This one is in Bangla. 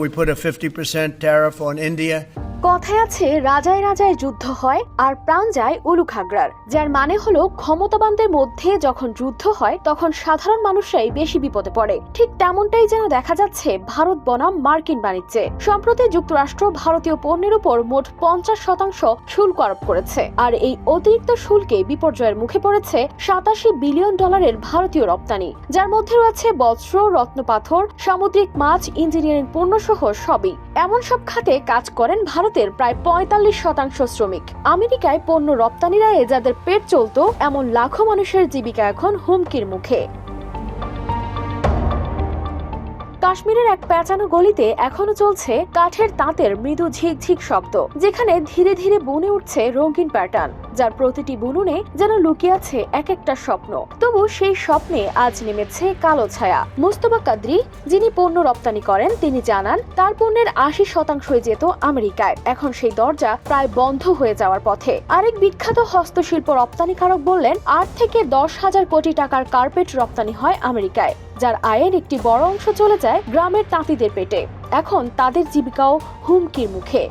We put a 50% tariff on India. কথায় আছে, রাজায় রাজায় যুদ্ধ হয় আর প্রাণ যায় উলুখাগড়ার, যার মানে হলো ক্ষমতাবানদের মধ্যে যখন যুদ্ধ হয়, তখন সাধারণ মানুষরাই বেশি বিপদে পড়ে। ঠিক তেমনটাই যেন দেখা যাচ্ছে ভারত বনাম মার্কিন বাণিজ্যে। সম্প্রতি যুক্তরাষ্ট্র ভারতীয় পণ্যের উপর মোট পঞ্চাশ শতাংশ শুল্ক আরোপ করেছে, আর এই অতিরিক্ত শুল্কে বিপর্যয়ের মুখে পড়েছে সাতাশি বিলিয়ন ডলারের ভারতীয় রপ্তানি, যার মধ্যে রয়েছে বস্ত্র, রত্নপাথর, সামুদ্রিক মাছ, ইঞ্জিনিয়ারিং পণ্য সহ সবই। এমন সব খাতে কাজ করেন ভারতের প্রায় পঁয়তাল্লিশ শতাংশ শ্রমিক। আমেরিকায় পণ্য রপ্তানিরা যাদের পেট চলত, এমন লাখো মানুষের জীবিকা এখন হুমকির মুখে। কাশ্মীরের এক প্যাঁচানো গলিতে এখনও চলছে কাঠের তাঁতের মৃদু ঝিকঝিক শব্দ, যেখানে ধীরে ধীরে বুনে উঠছে রঙিন প্যাটার্ন যার প্রতিটি বুনুনে যেন লুকিয়ে আছে এক একটা স্বপ্ন। তবু সেই স্বপ্নে আজ নেমেছে কালো ছায়া। মুস্তফা কাদ্রি, যিনি পণ্য রপ্তানি করেন, তিনি জানান, তার পণ্যের আশি শতাংশই যেত আমেরিকায়। এখন সেই দরজা প্রায় বন্ধ হয়ে যাওয়ার পথে। আরেক বিখ্যাত হস্তশিল্প রপ্তানিকারক বললেন, আট থেকে দশ হাজার কোটি টাকার কার্পেট রপ্তানি হয় আমেরিকায়। যার আয়ের একটি বড় অংশ চলে যায় গ্রামের তাঁতিদের পেটে। এখন তাদের জীবিকাও হুমকির মুখে।